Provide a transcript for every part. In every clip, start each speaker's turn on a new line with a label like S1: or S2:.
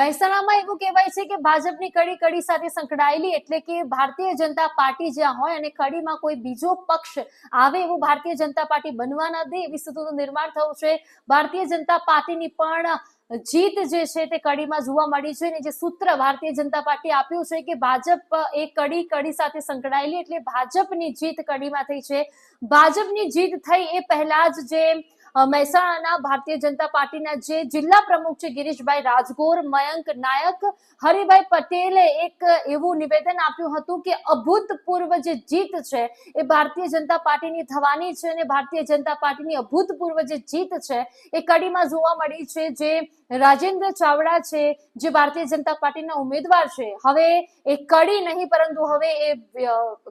S1: મહેસાણામાં એવું કહેવાય છે કે ભાજપની કડી કડી સાથે સંકળાયેલી એટલે કે ભારતીય જનતા પાર્ટી જ્યાં હોય અને કડીમાં કોઈ બીજો પક્ષ આવે એવું ભારતીય જનતા પાર્ટી બનવા ન દે એવી સ્થિતિનું નિર્માણ થયું છે. ભારતીય જનતા પાર્ટીની પણ જીત જે છે તે કડીમાં જોવા મળી છે અને જે સૂત્ર ભારતીય જનતા પાર્ટી આપ્યું છે કે ભાજપ એ કડી કડી સાથે સંકળાયેલી એટલે ભાજપની જીત કડીમાં થઈ છે. ભાજપની જીત થઈ એ પહેલા જ જે મહેસાણાના ભારતીય જનતા પાર્ટીના જે જિલ્લા પ્રમુખ છે ગિરીશભાઈ રાજગોર, મયંક નાયક, હરિભાઈ પટેલે એક એવું નિવેદન આપ્યું હતું કે અભૂતપૂર્વ જે જીત છે એ ભારતીય જનતા પાર્ટીની થવાની છે અને ભારતીય જનતા પાર્ટીની અભૂતપૂર્વ જે જીત છે એ કડીમાં જોવા મળી છે જે રાજેન્દ્ર ચાવડા છે, જે ભારતીય જનતા પાર્ટીના ઉમેદવાર છે. હવે એ કડી નહીં પરંતુ હવે એ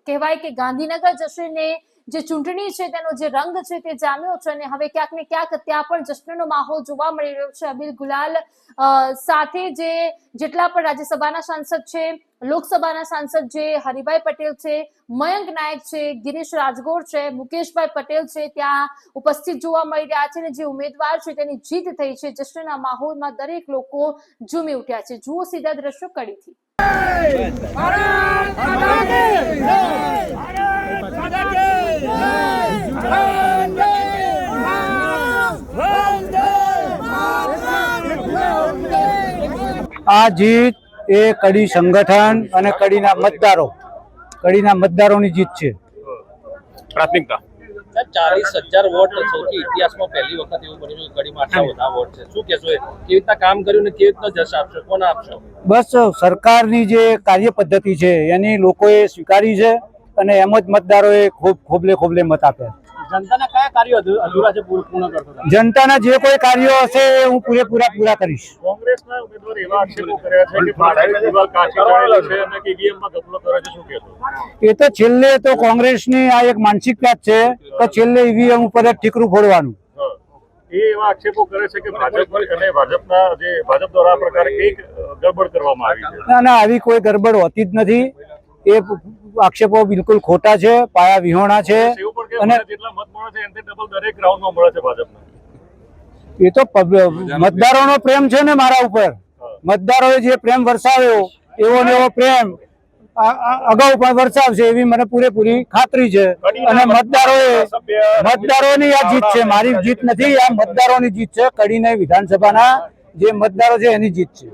S1: કહેવાય કે ગાંધીનગર જશે ને જે ચૂંટણી છે, તેનો જે રંગ છે તે જામ્યો છે અને હવે ક્યાંક ને ક્યાંક ત્યાં પણ જશ્નનો માહોલ જોવા મળી રહ્યો છે. અબિલ ગુલાલ સાથે જે જેટલા પણ રાજ્યસભાના સાંસદ છે, લોકસભાના સાંસદ જે હરિભાઈ પટેલ છે, મયંક નાયક છે, ગિરીશ રાજગોર છે, મુકેશભાઈ પટેલ છે ત્યાં ઉપસ્થિત જોવા મળી રહ્યા છે અને જે ઉમેદવાર છે તેની જીત થઈ છે. જશ્નના માહોલમાં દરેક લોકો ઝૂમી ઉઠ્યા છે. જુઓ સીધા દ્રશ્યો કડીથી.
S2: આ જીત એ કડી સંગઠન અને કડીના મતદારો કડીના મતદારોની જીત છે.
S3: પ્રાથમિકતા?
S4: ચાલીસ હજાર વોટ સૌથી ઇતિહાસમાં પહેલી વખત એવું બન્યું કડીમાં આટલા બધા વોટ છે. શું કહેશો કેવી રીતના કામ કર્યું ને કેવી રીતના જશ આપશો? કોને આપશો?
S2: બસ સરકારની જે કાર્ય પદ્ધતિ છે એની લોકોએ સ્વીકારી છે અને એમ જ મતદારોએ ખૂબ ખોબલે ખોબલે મત આપ્યા
S4: જનતાના કયા કાર્યો અધૂરા છે પૂર્ણ કરતો
S2: જનતાના જે કોઈ કાર્યો હશે એ હું પૂરેપૂરા પૂરા કરીશ.
S3: કોંગ્રેસના ઉમેદવાર એવા આક્ષેપો કર્યા છે કે ભાજપની દિવાલ કાચી કાઢેલી છે અને કે EVM માં કરે છે શું કહેશો?
S2: એ તો છેલ્લે તો કોંગ્રેસની આ એક માનસિકતા જ છે તો છેલ્લે ઈવીએમ ઉપર જ ઠીકરું ફોડવાનું.
S3: એ એવા આક્ષેપો કરે છે કે ભાજપ અને ભાજપના જે ભાજપ દ્વારા પ્રકારે કંઈક ગડબડ કરવામાં આવી છે.
S2: ના ના આવી કોઈ ગરબડ હોતી જ નથી. એ આક્ષેપો બિલકુલ ખોટા છે પાયા વિહોણા છે અને
S3: મને જેટલા મત મળે છે એનાથી ડબલ દરેક રાઉન્ડમાં મળે છે ભાજપને.
S2: એ તો મતદારોનો પ્રેમ. છે ને મારા ઉપર. મતદારોએ જે પ્રેમ વરસાવ્યો એવો ને એવો પ્રેમ અગાઉ પણ વરસાવશે એવી મને પૂરેપૂરી ખાતરી છે. અને મતદારોએ મતદારોની આ જીત છે મારી જીત નથી આ મતદારોની જીત છે કડીને વિધાનસભાના જે મતદારો છે એની જીત છે.